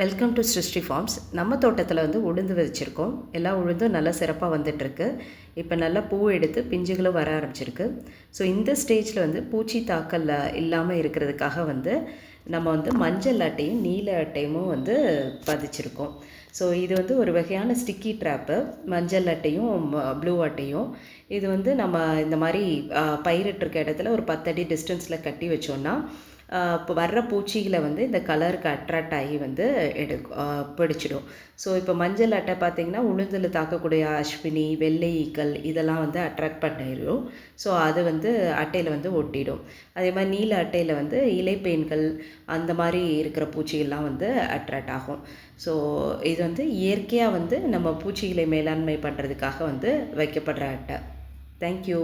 Welcome to சிருஷ்டி forms நம்ம தோட்டத்தில் வந்து உளுந்து வச்சுருக்கோம். எல்லா உளுந்தும் நல்லா சிறப்பாக வந்துட்டுருக்கு. இப்போ நல்லா பூ எடுத்து பிஞ்சுகளும் வர ஆரம்பிச்சிருக்கு. ஸோ இந்த ஸ்டேஜில் வந்து பூச்சி தாக்கல் இல்லாமல் இருக்கிறதுக்காக வந்து நம்ம வந்து மஞ்சள் அட்டையும் நீல அட்டையும் வந்து பதிச்சிருக்கோம். ஸோ இது வந்து ஒரு வகையான ஸ்டிக்கி ட்ராப்பு மஞ்சள் அட்டையும் ப்ளூ அட்டையும். இது வந்து நம்ம இந்த மாதிரி பயிரிட்டிருக்க இடத்துல ஒரு பத்தடி டிஸ்டன்ஸில் கட்டி வச்சோன்னா இப்போ வர்ற பூச்சிகளை வந்து இந்த கலருக்கு அட்ராக்ட் ஆகி வந்து எடு பிடிச்சிடும். ஸோ இப்போ மஞ்சள் அட்டை பார்த்திங்கன்னா உளுந்தில் தாக்கக்கூடிய அஸ்வினி வெள்ளை ஈக்கள் இதெல்லாம் வந்து அட்ராக்ட் பண்ணிடும் ஸோ அது வந்து அட்டையில் வந்து ஒட்டிடும். அதே மாதிரி நீல அட்டையில் வந்து இலைப்பெயின்கள் அந்த மாதிரி இருக்கிற பூச்சிகள்லாம் வந்து அட்ராக்ட் ஆகும். ஸோ இது வந்து இயற்கையாக வந்து நம்ம பூச்சிகளை மேலாண்மை பண்ணுறதுக்காக வந்து வைக்கப்படுற அட்டை. தேங்க்யூ